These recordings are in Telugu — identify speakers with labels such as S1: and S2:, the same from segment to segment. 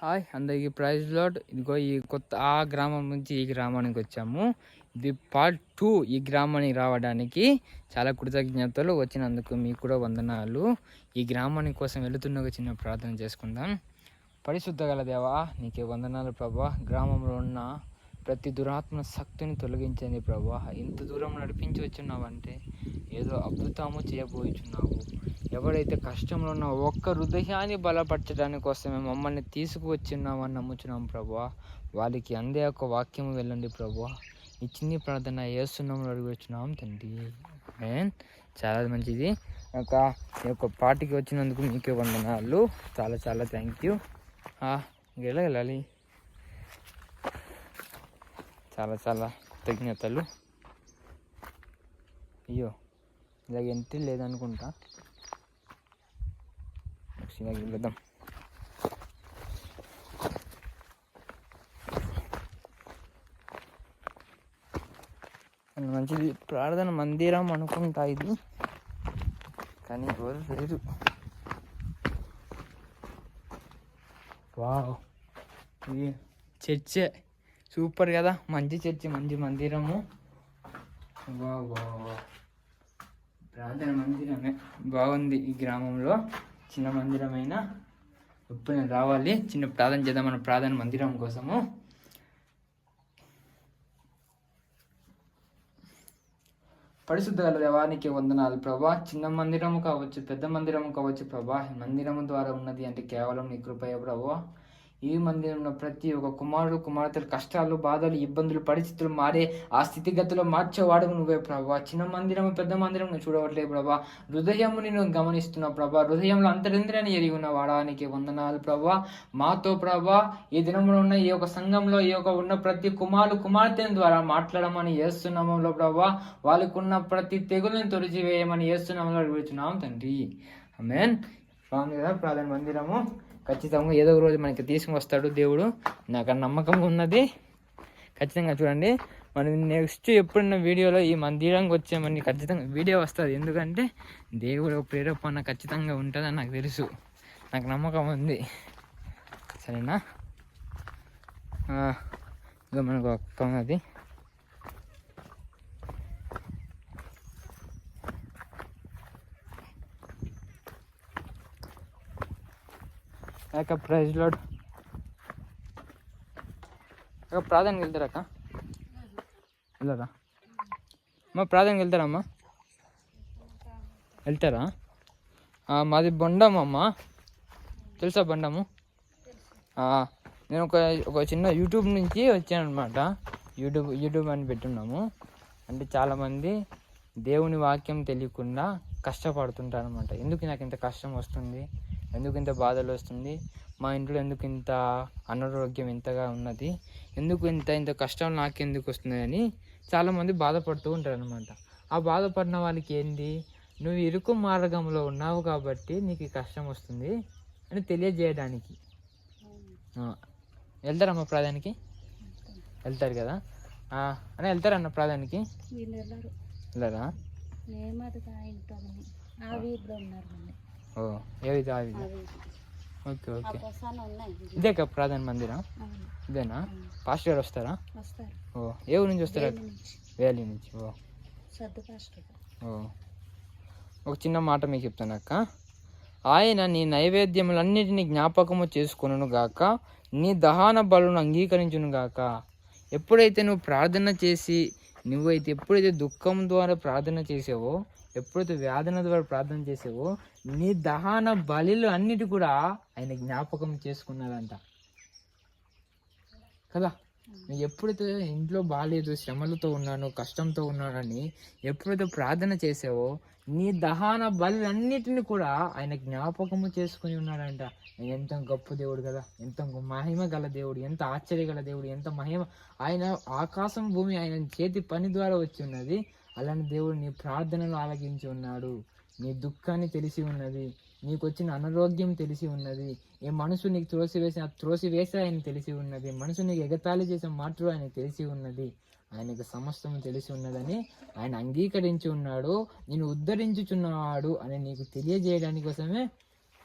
S1: హాయ్ అందరికీ ప్రైజ్ లాడ్. ఇదిగో ఈ కొత్త ఆ గ్రామం నుంచి ఈ గ్రామానికి వచ్చాము. ఇది పార్ట్ టూ ఈ గ్రామానికి రావడానికి చాలా కృతజ్ఞతలు వచ్చినందుకు మీకు కూడా వందనాలు. ఈ గ్రామానికి కోసం వెళుతున్న ఒక చిన్న ప్రార్థన చేసుకుందాం. పరిశుద్ధ గల దేవా నీకే వందనాలు ప్రభా. గ్రామంలో ఉన్న ప్రతి దురాత్మ శక్తిని తొలగించండి ప్రభా. ఇంత దూరం నడిపించి వచ్చున్నావంటే ఏదో అద్భుతము చేయబోయిచున్నావు ఎవరైతే కష్టంలో ఉన్న ఒక్క హృదయాన్ని బలపరచడానికి కోసమే మమ్మల్ని తీసుకువచ్చున్నామని నమ్ముచున్నాం ప్రభా. వాళ్ళకి అందే ఒక వాక్యం వెళ్ళండి ప్రభా. ఈ చిన్ని ప్రార్థన ఏసున్నాము అడుగుచున్నాం తండ్రి. మేన్ చాలా మంచిది. ఒక ఈ యొక్క పార్టీకి వచ్చినందుకు మీకే వందనాలు. చాలా చాలా థ్యాంక్ యూ ఎలా వెళ్ళాలి? చాలా చాలా కృతజ్ఞతలు. అయ్యో ఇలాగ ఎంట్రీ లేదనుకుంటా ఇలాగ వెళ్దాం. మంచిది ప్రార్థన మందిరం అనుకుంటా ఇది. కానీ ఎవరు లేదు వావ్ ఇది చర్చే. సూపర్ కదా. మంచి చర్చి మంచి మందిరము. వావ్ వావ్ ప్రార్థన మందిరమే. బాగుంది ఈ గ్రామంలో. చిన్న మందిరమైన ఇప్పుడు నేను రావాలి. చిన్న ప్రార్థన చేద్దాం మన ప్రార్థన మందిరం కోసము. పరిశుద్ధ దేవానికి వందనాలు ప్రభా. చిన్న మందిరము కావచ్చు పెద్ద మందిరము కావచ్చు ప్రభా. ఈ మందిరము ద్వారా ఉన్నది అంటే కేవలం నీ కృపయ ప్రభా. ఈ మందిరంలో ప్రతి ఒక్క కుమారుడు కుమార్తెలు కష్టాలు బాధలు ఇబ్బందులు పరిస్థితులు మారే ఆ స్థితిగతిలో మార్చేవాడు నువ్వే ప్రభా. చిన్న మందిరము పెద్ద మందిరం నువ్వు చూడవట్లేదు ప్రభా. హృదయము నేను గమనిస్తున్నావు ప్రభా. హృదయంలో అంతరింద్రియాన్ని ఎరిగి ఉన్న వాడానికి వందనాలు ప్రభా. మాతో ప్రభా ఈ దినంలో ఉన్న ఈ యొక్క సంఘంలో ఈ యొక్క ఉన్న ప్రతి కుమారుడు కుమార్తెను ద్వారా మాట్లాడమని చేస్తున్నామంలో ప్రభా. వాళ్ళకున్న ప్రతి తెగులను తొలిచివేయమని చేస్తున్నామంలో అడుగుతున్నాం తండ్రి. ఆమెన్. స్వామి కదా ప్రార్థన మందిరము ఖచ్చితంగా ఏదో ఒక రోజు మనకి తీసుకుని వస్తాడు దేవుడు. నాకు నమ్మకం ఉన్నది. ఖచ్చితంగా చూడండి. మనం నెక్స్ట్ ఎప్పుడున్న వీడియోలో ఈ మందిరానికి వచ్చామని ఖచ్చితంగా వీడియో వస్తుంది. ఎందుకంటే దేవుడు ప్రేరేపణ ఖచ్చితంగా ఉంటుందని నాకు తెలుసు. నాకు నమ్మకం ఉంది. సరేనా? ఇక మనకు ఒక్క ఉన్నది అక్క ప్రైజ్ లోడ్. అక్క ప్రాధాన్యత వెళ్తారా అక్క? వెళ్ళరా అమ్మ ప్రాధాన్యత వెళ్తారమ్మా వెళ్తారా? మాది బొండం అమ్మ. తెలుసా బొండము నేను ఒక ఒక చిన్న యూట్యూబ్ నుంచి వచ్చాను అనమాట యూట్యూబ్ యూట్యూబ్ అని పెట్టున్నాము. అంటే చాలామంది దేవుని వాక్యం తెలియకుండా కష్టపడుతుంటారు అనమాట ఎందుకు నాకు ఇంత కష్టం వస్తుంది? ఎందుకు ఇంత బాధలు వస్తుంది మా ఇంట్లో ఎందుకు ఇంత అనారోగ్యం ఇంతగా ఉన్నది? ఎందుకు ఇంత ఇంత కష్టం నాకెందుకు వస్తుంది అని చాలామంది బాధపడుతూ ఉంటారు అనమాట ఆ బాధపడిన వాళ్ళకి ఏంటి నువ్వు ఇరుకు మార్గంలో ఉన్నావు కాబట్టి నీకు కష్టం వస్తుంది అని తెలియజేయడానికి. వెళ్తారమ్మా ప్రాధానికి? వెళ్తారు కదా? అని వెళ్తారన్న ప్రాధానికి?
S2: వీళ్ళు వెళ్ళరు.
S1: ఓ
S2: ఆ వీధి.
S1: Okay okay. ఇదే కదా ప్రాధాన మందిరం. ఇదేనా. పాస్టర్ గారు వస్తారా? ఓ ఏ ఊరు నుంచి వస్తారా?
S2: వేలి నుంచి.
S1: ఓ. ఓ. ఒక చిన్న మాట మీకు చెప్తాను అక్క. ఆయన నీ నైవేద్యములన్నిటినీ జ్ఞాపకము చేసుకొనును గాక నీ దహన బలును అంగీకరించును గాక. ఎప్పుడైతే నువ్వు ప్రార్థన చేసి నువ్వైతే ఎప్పుడైతే దుఃఖం ద్వారా ప్రార్థన చేసావో ఎప్పుడైతే వేదన ద్వారా ప్రార్థన చేసావో నీ దహన బలిలు అన్నిటి కూడా ఆయన జ్ఞాపకం చేసుకున్నాడంట. కదా? నువ్వు ఎప్పుడైతే ఇంట్లో బాగాలేదు శ్రమలతో ఉన్నాను కష్టంతో ఉన్నానని ఎప్పుడైతే ప్రార్థన చేసావో నీ దహన బలులన్నిటిని కూడా ఆయన జ్ఞాపకము చేసుకుని ఉన్నాడంట. ఎంత గొప్ప దేవుడు కదా? ఎంత మహిమ గల దేవుడు ఎంత ఆశ్చర్య గల దేవుడు ఎంత మహిమ. ఆయన ఆకాశం భూమి ఆయన చేతి పని ద్వారా వచ్చి ఉన్నది. అలాంటి దేవుడు నీ ప్రార్థనలు ఆలకించి ఉన్నాడు. నీ దుఃఖాన్ని తెలిసి ఉన్నది నీకు వచ్చిన అనారోగ్యం తెలిసి ఉన్నది ఏ మనసు నీకు త్రోసివేసిన త్రోసివేసే ఆయన తెలిసి ఉన్నది మనసు నీకు ఎగతాళి చేసే మాటలు ఆయన తెలిసి ఉన్నది ఆయనకు సమస్తం తెలిసి ఉన్నదని ఆయన అంగీకరించి ఉన్నాడు నేను ఉద్ధరించుచున్నాడు అని నీకు తెలియజేయడానికి కోసమే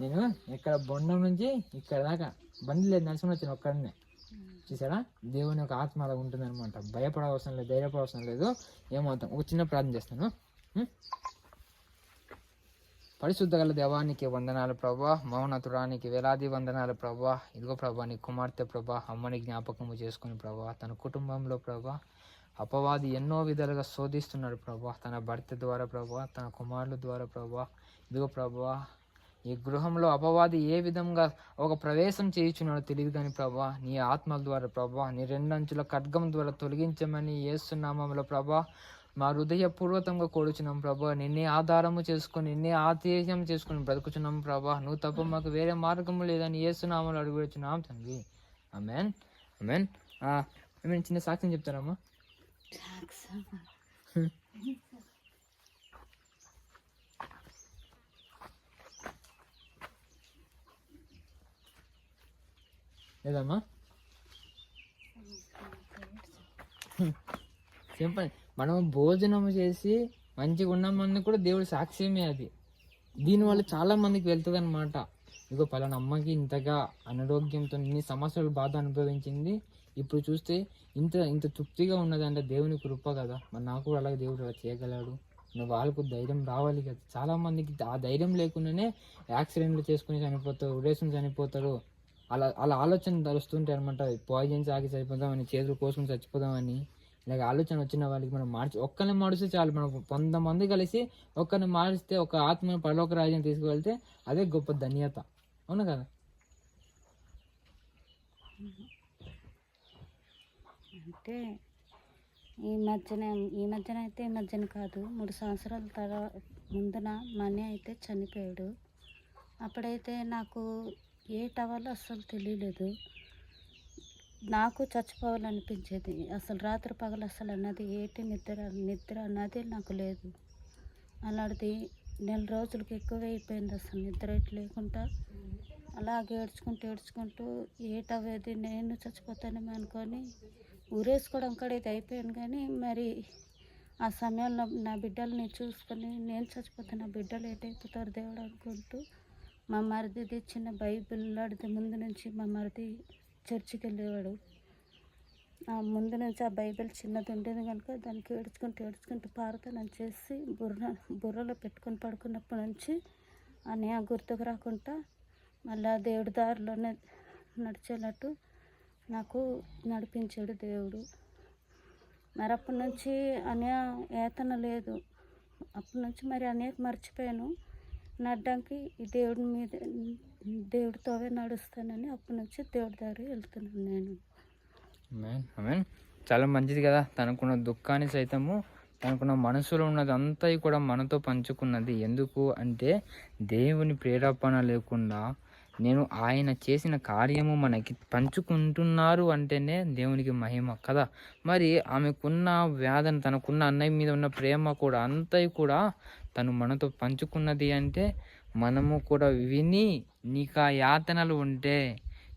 S1: నేను ఇక్కడ బొండం నుంచి ఇక్కడ దాకా బండి లేదు నడుచుకుని వచ్చిన ఒక్కడనే. చూసారా? దేవుని యొక్క ఆత్మ అలా ఉంటుంది అనమాట భయపడవసరం లేదు ధైర్యపడవసరం లేదు. ఏమవుతాం ఒక చిన్న ప్రార్థన చేస్తాను. పరిశుద్ధ గల దేవానికి వందనాలు ప్రభా మౌనతురానికి వేలాది వందనాలు ప్రభా. ఇదిగో ప్రభా నీ కుమార్తె ప్రభా అమ్మని జ్ఞాపకము చేసుకుని ప్రభా తన కుటుంబంలో ప్రభా అపవాది ఎన్నో విధాలుగా శోధిస్తున్నాడు ప్రభా. తన భర్త ద్వారా ప్రభా తన కుమారుల ద్వారా ప్రభా. ఇదిగో ప్రభా ఈ గృహంలో అపవాది ఏ విధంగా ఒక ప్రవేశం చేయుచున్నాడో తెలియదు కానీ ప్రభా నీ ఆత్మల ద్వారా ప్రభా నీ రెండంచుల ఖడ్గం ద్వారా తొలగించమని ఏసునామంలో ప్రభా మా హృదయపూర్వకంగా కోరుచున్నాం ప్రభా. నిన్నే ఆధారము చేసుకుని నిన్నే ఆతేయం చేసుకుని బ్రతుకుచున్నాం ప్రభా. నువ్వు తప్ప మాకు వేరే మార్గము లేదని ఏసునామలు అడుగుచున్నాం తండ్రి. అమెన్ అమెన్ మేము చిన్న సాక్ష్యం చెప్తారమ్మా? లేదమ్మా? సింపుల్ మనం భోజనం చేసి మంచిగా ఉన్నామని కూడా దేవుడి సాక్ష్యమే అది. దీనివల్ల చాలా మందికి వెళ్తుంది అనమాట ఇగో పలానా అమ్మకి ఇంతగా అనారోగ్యంతో ఇన్ని సమస్యలు బాధ అనుభవించింది. ఇప్పుడు చూస్తే ఇంత ఇంత తృప్తిగా ఉన్నదంటే దేవుని కృప కదా. మరి నాకు కూడా అలాగే దేవుడు అలా చేయగలడు. నువ్వు వాళ్ళకు ధైర్యం రావాలి కదా. చాలా మందికి ఆ ధైర్యం లేకుండానే యాక్సిడెంట్లు చేసుకుని చనిపోతారు ఉరేసుకుని చనిపోతారు. అలా అలా ఆలోచన తలుస్తుంటాయి అనమాట పాయిజన్ ఆగి చనిపోదామని చేతులు కోసుకుని చచ్చిపోదామని. ఇలాగ ఆలోచన వచ్చిన వాళ్ళకి మనం మార్చి ఒక్కరిని మాడిస్తే చాలు. మనం వంద మంది కలిసి ఒక్కరిని మారిస్తే ఒక ఆత్మ పరలోక రాజ్యం తీసుకువెళ్తే అదే గొప్ప ధన్యత. అవును కదా?
S2: అంటే ఈ మధ్యన ఈ మధ్యన అయితే ఈ మధ్యన కాదు. మూడు సంవత్సరాల తర్వాత ముందున మనీ అయితే చనిపోయాడు. అప్పుడైతే నాకు ఏ టవర్లో అస్సలు తెలియలేదు. నాకు చచ్చిపోవాలనిపించేది. అసలు రాత్రి పగలు అసలు అన్నది ఏటి నిద్ర నిద్ర అన్నది నాకు లేదు. అలాంటిది నెల రోజులకి ఎక్కువ అయిపోయింది అసలు నిద్ర ఎట్లా లేకుండా. అలాగే ఏడ్చుకుంటూ ఏడ్చుకుంటూ ఏటవేది నేను చచ్చిపోతానేమో అనుకొని ఊరేసుకోవడం కూడా ఇది అయిపోయాను కానీ మరి ఆ సమయంలో నా బిడ్డల్ని చూసుకొని నేను చచ్చిపోతే నా బిడ్డలు ఏటైపోతారు దేవుడు అనుకుంటూ మా మరిది చిన్న బైబిల్ లాంటిది ముందు నుంచి మా మరిది చర్చికి వెళ్ళేవాడు. ఆ ముందు నుంచి ఆ బైబిల్ చిన్నది ఉండేది కనుక దానికి ఏడ్చుకుంటూ ఏడ్చుకుంటూ పారతనం చేసి బుర్ర బుర్రలో పెట్టుకొని పడుకున్నప్పటి నుంచి అని ఆ గుర్తుకు రాకుండా మళ్ళీ ఆ దేవుడి దారిలోనే నడిచేటట్టు నాకు నడిపించాడు దేవుడు. మరి అప్పటి నుంచి అనే ఏతన లేదు. అప్పటి నుంచి మరి అనేక మర్చిపోయాను. నడ్డానికి ఈ దేవుడి మీద దేవుడితోవే నడుస్తానని అప్పటి నుంచి దేవుడి దగ్గర వెళ్తున్నాను నేను.
S1: చాలా మంచిది కదా. తనకున్న దుఃఖాన్ని సైతము తనకున్న మనసులో ఉన్నది అంతా కూడా మనతో పంచుకున్నది. ఎందుకు అంటే దేవుని ప్రేరేపణ లేకుండా నేను ఆయన చేసిన కార్యము మనకి పంచుకుంటున్నారు అంటేనే దేవునికి మహిమ కదా. మరి ఆమెకున్న వ్యాధన తనకున్న అన్నయ్య మీద ఉన్న ప్రేమ కూడా అంతా కూడా తను మనతో పంచుకున్నది అంటే మనము కూడా విని నీకు ఆ యాతనలు ఉంటే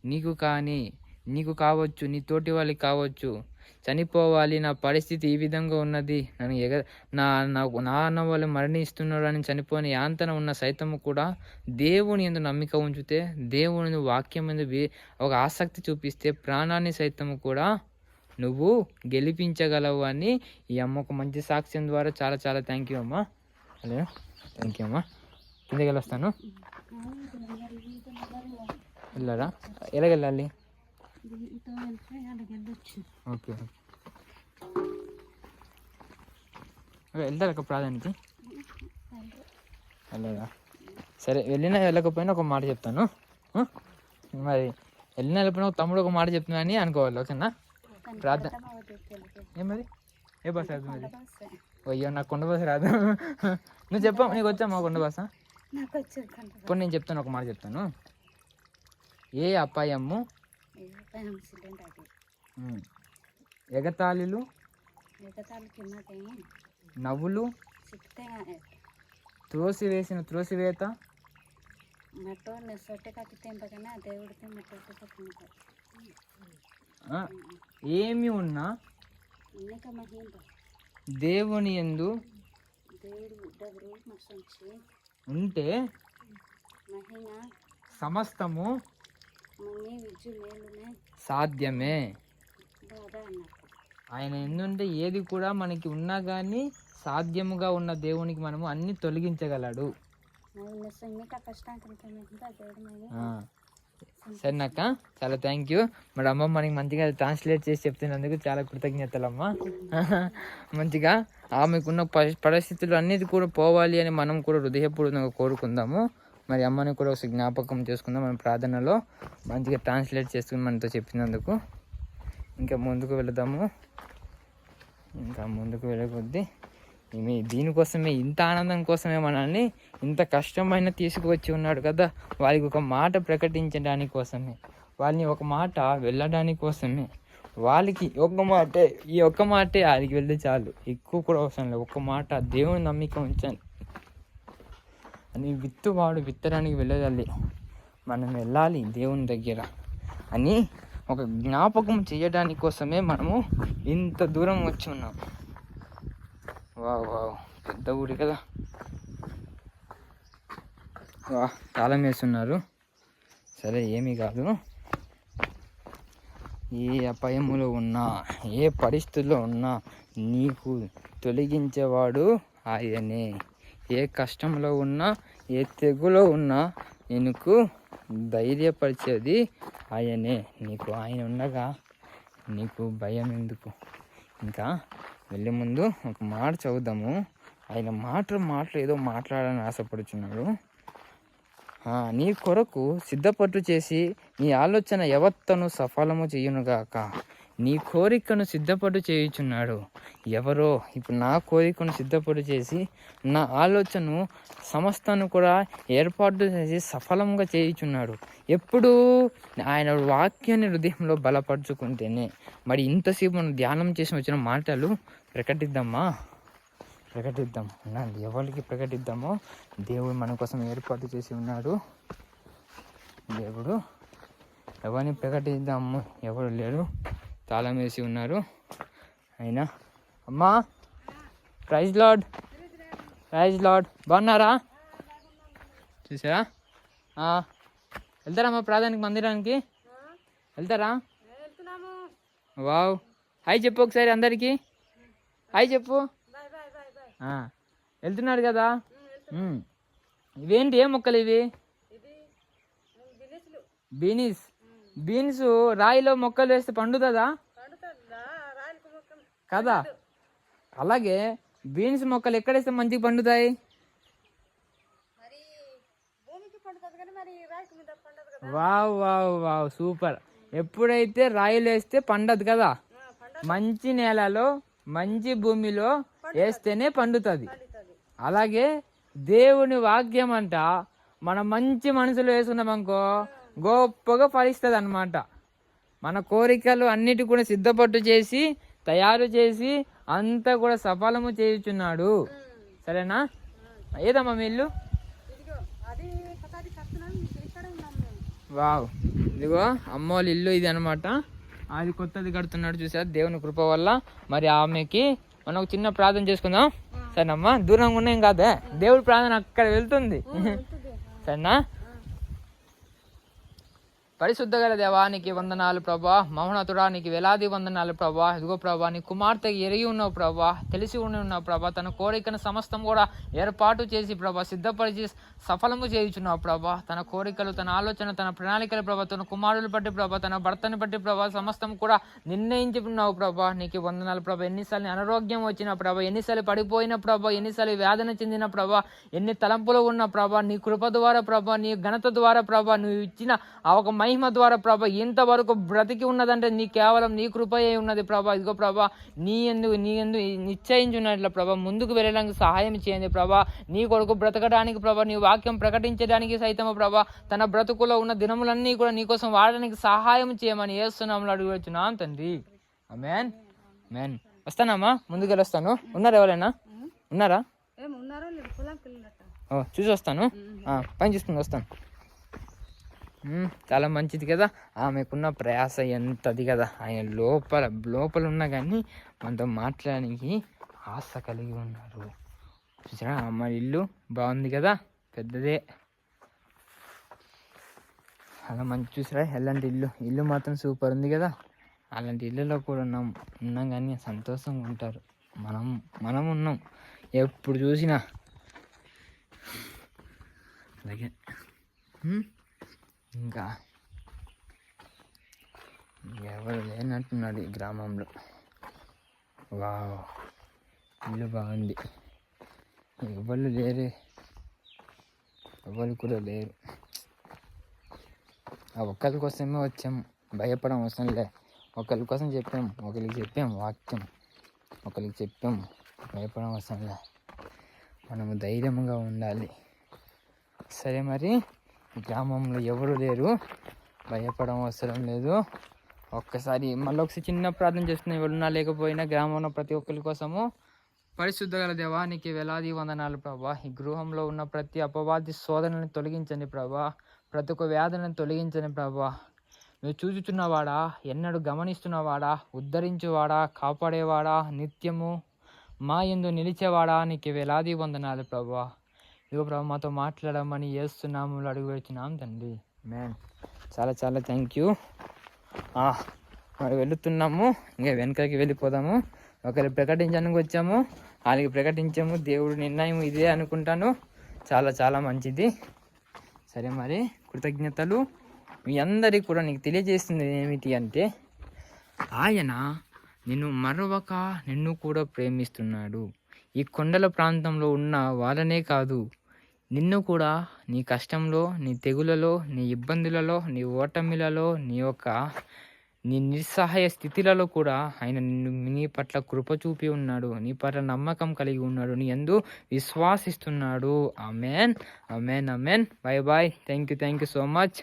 S1: నీకు కానీ నీకు కావచ్చు నీ తోటి వాళ్ళకి కావచ్చు చనిపోవాలి నా పరిస్థితి ఈ విధంగా ఉన్నది నన్ను ఎగ నా నాకు నా అన్న వాళ్ళు మరణిస్తున్నారు అని చనిపోయిన యాంతన ఉన్న సైతము కూడా దేవుని ఎందు నమ్మిక ఉంచితే దేవుని వాక్యం ఎందు ఒక ఆసక్తి చూపిస్తే ప్రాణాన్ని సైతము కూడా నువ్వు గెలిపించగలవు అని ఈ అమ్మ ఒక మంచి సాక్ష్యం ద్వారా చాలా చాలా థ్యాంక్ యూ అమ్మా. హలో థ్యాంక్ యూ అమ్మా. కిందకి వెళ్ళొస్తాను వెళ్ళారా? ఎలాగెళ్ళాలి
S2: వెళ్ళాలి
S1: ఓకే ఓకే. వెళ్తారు ఒక ప్రాధాన్యత వెళ్ళదా సరే వెళ్ళినా వెళ్ళకపోయినా ఒక మాట చెప్తాను. మరి వెళ్ళినా వెళ్ళిపోయినా ఒక తమ్ముడు ఒక మాట చెప్తున్నా అని అనుకోవాలి ఓకేనా? ప్రార్థన ఏం మరి? ఏ బస్ రాదు మరి? అయ్యో నాకు కొండ బస్ రాదు. నువ్వు చెప్పావు నీకు వచ్చామా కొండ బస్సా? ఇప్పుడు నేను చెప్తాను ఒక మాట చెప్తాను. ఏ అపాయము? ఎగతాళిలు? నవ్వులు? త్రోసివేసిన త్రోసివేత? ఏమి ఉన్నా దేవుని ఎందు ఉంటే సమస్తము సాధ్యమే. ఆయన ఎందుంటే ఏది కూడా మనకి ఉన్నా కానీ సాధ్యముగా ఉన్న దేవునికి మనము అన్ని తొలగించగలడు. సరేనక్క? చాలా థ్యాంక్ యూ మరి అమ్మ మనకి మంచిగా ట్రాన్స్లేట్ చేసి చెప్తున్నందుకు చాలా కృతజ్ఞతలు అమ్మ మంచిగా ఆమెకున్న పరిస్థితులు అన్నిటి కూడా పోవాలి అని మనం కూడా హృదయపూర్వకంగా కోరుకుందాము. మరి అమ్మని కూడా ఒక జ్ఞాపకం చేసుకుందాం మన ప్రార్థనలో. మంచిగా ట్రాన్స్లేట్ చేసుకుని మనతో చెప్పినందుకు. ఇంకా ముందుకు వెళదాము. ఇంకా ముందుకు వెళ్ళే మీ దీనికోసమే ఇంత ఆనందం కోసమే మనల్ని ఇంత కష్టమైన తీసుకువచ్చి ఉన్నాడు కదా. వాళ్ళకి ఒక మాట ప్రకటించడానికి కోసమే. వాళ్ళని ఒక మాట వెళ్ళడానికి కోసమే. వాళ్ళకి ఒక్క మాటే ఈ ఒక్క మాటే వాళ్ళకి వెళ్తే చాలు. ఎక్కువ కూడా అవసరం లేదు. ఒక్క మాట దేవుని నమ్మిక ఉంచాను అని విత్తువాడు విత్తడానికి వెళ్ళాలి మనం వెళ్ళాలి దేవుని దగ్గర అని ఒక జ్ఞాపకం చేయడానికి కోసమే మనము ఇంత దూరం వచ్చి ఉన్నాం. వావ్ వావ్ పెద్ద ఊరి కదా. వా తాళం వేస్తున్నారు. సరే ఏమీ కాదు. ఏ అపాయములో ఉన్నా ఏ పరిస్థితుల్లో ఉన్నా నీకు తొలగించేవాడు ఆయనే. ఏ కష్టంలో ఉన్నా ఏ తెగులో ఉన్నా నీకు ధైర్యపరిచేది ఆయనే. నీకు ఆయన ఉండగా నీకు భయం ఎందుకు ఇంకా వెళ్ళే ముందు ఒక మాట చదువుదాము. ఆయన మాట మాటలు ఏదో మాట్లాడాలని ఆశపడుచున్నాడు. నీ కొరకు సిద్ధపట్టు చేసి నీ ఆలోచన ఎవత్తను సఫలము చేయునుగాక. నీ కోరికను సిద్ధపడు చేయుచున్నాడు. ఎవరో ఇప్పుడు నా కోరికను సిద్ధపడు చేసి నా ఆలోచనను సమస్తను కూడా ఏర్పాటు చేసి సఫలంగా చేయుచున్నాడు. ఎప్పుడు ఆయన వాక్యాన్ని హృదయంలో బలపరుచుకుంటేనే. మరి ఇంతసేపు మనం ధ్యానం చేసి వచ్చిన మాటలు ప్రకటిద్దామా? ప్రకటిద్దాం. ఉండండి ఎవరికి ప్రకటిద్దామో దేవుడు మన కోసం ఏర్పాటు చేసి ఉన్నాడు. దేవుడు ఎవరిని ప్రకటిద్దాము? ఎవరు లేరు? తాళం వేసి ఉన్నారు. అయినా. అమ్మా! ప్రైజ్ లాడ్ ప్రైజ్ లాడ్ బాగున్నారా? చూసారా? వెళ్తారమ్మా ప్రాధాన్యత మందిరానికి? వెళ్తారా? వావ్! హాయ్ చెప్పు ఒకసారి అందరికీ. హాయ్ చెప్పు. వెళ్తున్నారు కదా? ఇవేంటి ఏ మొక్కలు ఇవి? బీనీస్. బీన్స్ రాయిలో మొక్కలు వేస్తే పండుతుందా? కదా. అలాగే బీన్స్ మొక్కలు ఎక్కడేస్తే మంచిగా పండుతాయి? Wow wow wow super. ఎప్పుడైతే రాయిలు వేస్తే పండదు కదా? మంచి నేలలో మంచి భూమిలో వేస్తేనే పండుతుంది. అలాగే దేవుని వాక్యం అంట మన మంచి మనసులో వేసుకున్నామనుకో గొప్పగా ఫలిస్తుంది అనమాట మన కోరికలు అన్నిటి కూడా సిద్ధపట్టు చేసి తయారు చేసి అంతా కూడా సఫలము చేయుచున్నాడు. సరేనా? ఏదమ్మా మీ ఇల్లు వావ్. ఇదిగో అమ్మ వాళ్ళ ఇల్లు ఇది అనమాట అది కొత్తది కడుతున్నాడు చూసారు దేవుని కృప వల్ల. మరి ఆమెకి మనం ఒక చిన్న ప్రార్థన చేసుకుందాం. సరేనమ్మా? దూరంగా ఉన్నాం కాదే. దేవుడి ప్రార్థన అక్కడ వెళ్తుంది. సరేనా? పరిశుద్ధ గల దేవానికి వందనాలు ప్రభా మౌనతుడా నీకు వేలాది వందనాలు ప్రభా. ఇదిగో ప్రభా నీ కుమార్తె ఎరిగి ఉన్నావు ప్రభా తెలిసి ఉండి ఉన్నావు ప్రభా. తన కోరికను సమస్తం కూడా ఏర్పాటు చేసి ప్రభా సిద్ధపరిచి సఫలము చేయుచున్నావు ప్రభా. తన కోరికలు తన ఆలోచన తన ప్రణాళికలు ప్రభా తన కుమారులు బట్టి ప్రభా తన భర్తను బట్టి ప్రభా సమస్తం కూడా నిర్ణయించి ఉన్నావు ప్రభా. నీకు వందనాలు ప్రభా. ఎన్నిసార్లు అనారోగ్యం వచ్చిన ప్రభా ఎన్నిసార్లు పడిపోయిన ప్రభా ఎన్నిసార్లు వేదన చెందిన ప్రభా ఎన్ని తలంపులు ఉన్న ప్రభా నీ కృప ద్వారా ప్రభా నీ ఘనత ద్వారా ప్రభా నువ్వు ఇచ్చిన ఆ ఒక మహిమ ద్వారా ప్రభా ఇంతవరకు బ్రతికి ఉన్నదంటే నీ కేవలం నీ కృపయే ఉన్నది ప్రభా. ఇదిగో ప్రభా నీ ఎందుకు నీ ఎందు నిశ్చయించున్నట్ల ప్రభా ముందుకు వెళ్ళడానికి సహాయం చేయండి ప్రభా. నీ కొడుకు బ్రతకడానికి ప్రభా నీ వాక్యం ప్రకటించడానికి సైతము ప్రభా తన బ్రతుకులో ఉన్న దినములన్నీ కూడా నీ కోసం వాడడానికి సహాయం చేయమని వేస్తున్నాము అడుగుతున్నాం తండ్రి. అమెన్ మేన్ వస్తానమ్మా ముందుకు వస్తాను ఉన్నారా ఎవరైనా? ఉన్నారా? చూసి వస్తాను పని చూసుకుని వస్తాను. చాలా మంచిది కదా. ఆమెకున్న ప్రయాస ఎంతది కదా. ఆయన లోపల లోపల ఉన్నా కానీ మనతో మాట్లాడడానికి ఆశ కలిగి ఉన్నారు. చూసారా? అమ్మ ఇల్లు బాగుంది కదా. పెద్దదే. అలా మంచి చూసారా? ఎలాంటి ఇల్లు? ఇల్లు మాత్రం సూపర్ ఉంది కదా. అలాంటి ఇల్లులో కూడా ఉన్నాం ఉన్నాం కానీ సంతోషంగా ఉంటారు. మనం మనం ఉన్నాం. ఎప్పుడు చూసినా. అలాగే. ఇంకా ఎవరు లేనట్టున్నాడు ఈ గ్రామంలో. వావ్ ఇల్లు బాగుంది. ఎవరు లేరే ఎవరు కూడా లేరు. ఆ ఒక్కరి కోసమే వచ్చాం భయపడం అవసరం లే. ఒకరి కోసం చెప్పాం ఒకరికి చెప్పాం వాక్యం. ఒకరికి చెప్పాం భయపడం అవసరం లే. మనము ధైర్యంగా ఉండాలి. సరే మరి. గ్రామంలో ఎవరు లేరు. భయపడం అవసరం లేదు. ఒక్కసారి మళ్ళీ ఒకసారి చిన్న ప్రార్థన చేస్తున్నాం ఎవరున్నా లేకపోయినా గ్రామంలో ప్రతి ఒక్కరి కోసము పరిశుద్ధ గల దేవానికి వేలాది వందనాలు ప్రభా. ఈ గృహంలో ఉన్న ప్రతి అపవాది శోధనని తొలగించండి ప్రభా. ప్రతి ఒక్క వ్యాధులను తొలగించండి ప్రభా. నువ్వు చూచుచున్నవాడా? ఎన్నడూ గమనిస్తున్నవాడా? ఉద్ధరించువాడా? కాపాడేవాడా? నిత్యము మా ఎందు నిలిచేవాడా? నీకు వేలాది వందనాలు ప్రభా. ఇదిగో ప్రభు మాతో మాట్లాడమని చేస్తున్నాము అడుగు పెడుతున్నాం తండ్రి. మ్యాన్ చాలా చాలా థ్యాంక్ యూ మరి వెళుతున్నాము. ఇంకా వెనకకి వెళ్ళిపోదాము. ఒకరు ప్రకటించడానికి వచ్చాము. వాళ్ళకి ప్రకటించాము. దేవుడు నిర్ణయం ఇదే అనుకుంటాను. చాలా చాలా మంచిది. సరే మరి కృతజ్ఞతలు. మీ అందరికీ కూడా నీకు తెలియజేస్తుంది ఏమిటి అంటే ఆయన నిన్ను మరొక నిన్ను కూడా ప్రేమిస్తున్నాడు. ఈ కొండల ప్రాంతంలో ఉన్న వాళ్ళనే కాదు నిన్ను కూడా నీ కష్టంలో నీ తెగులలో నీ ఇబ్బందులలో నీ ఓటమిలలో నీ యొక్క నీ నిస్సహాయ స్థితిలలో కూడా ఆయన నిన్ను నీ పట్ల కృప చూపి ఉన్నాడు. నీ పట్ల నమ్మకం కలిగి ఉన్నాడు. నీ ఎందు విశ్వాసిస్తున్నాడు. Amen amen amen bye bye thank you thank you so much.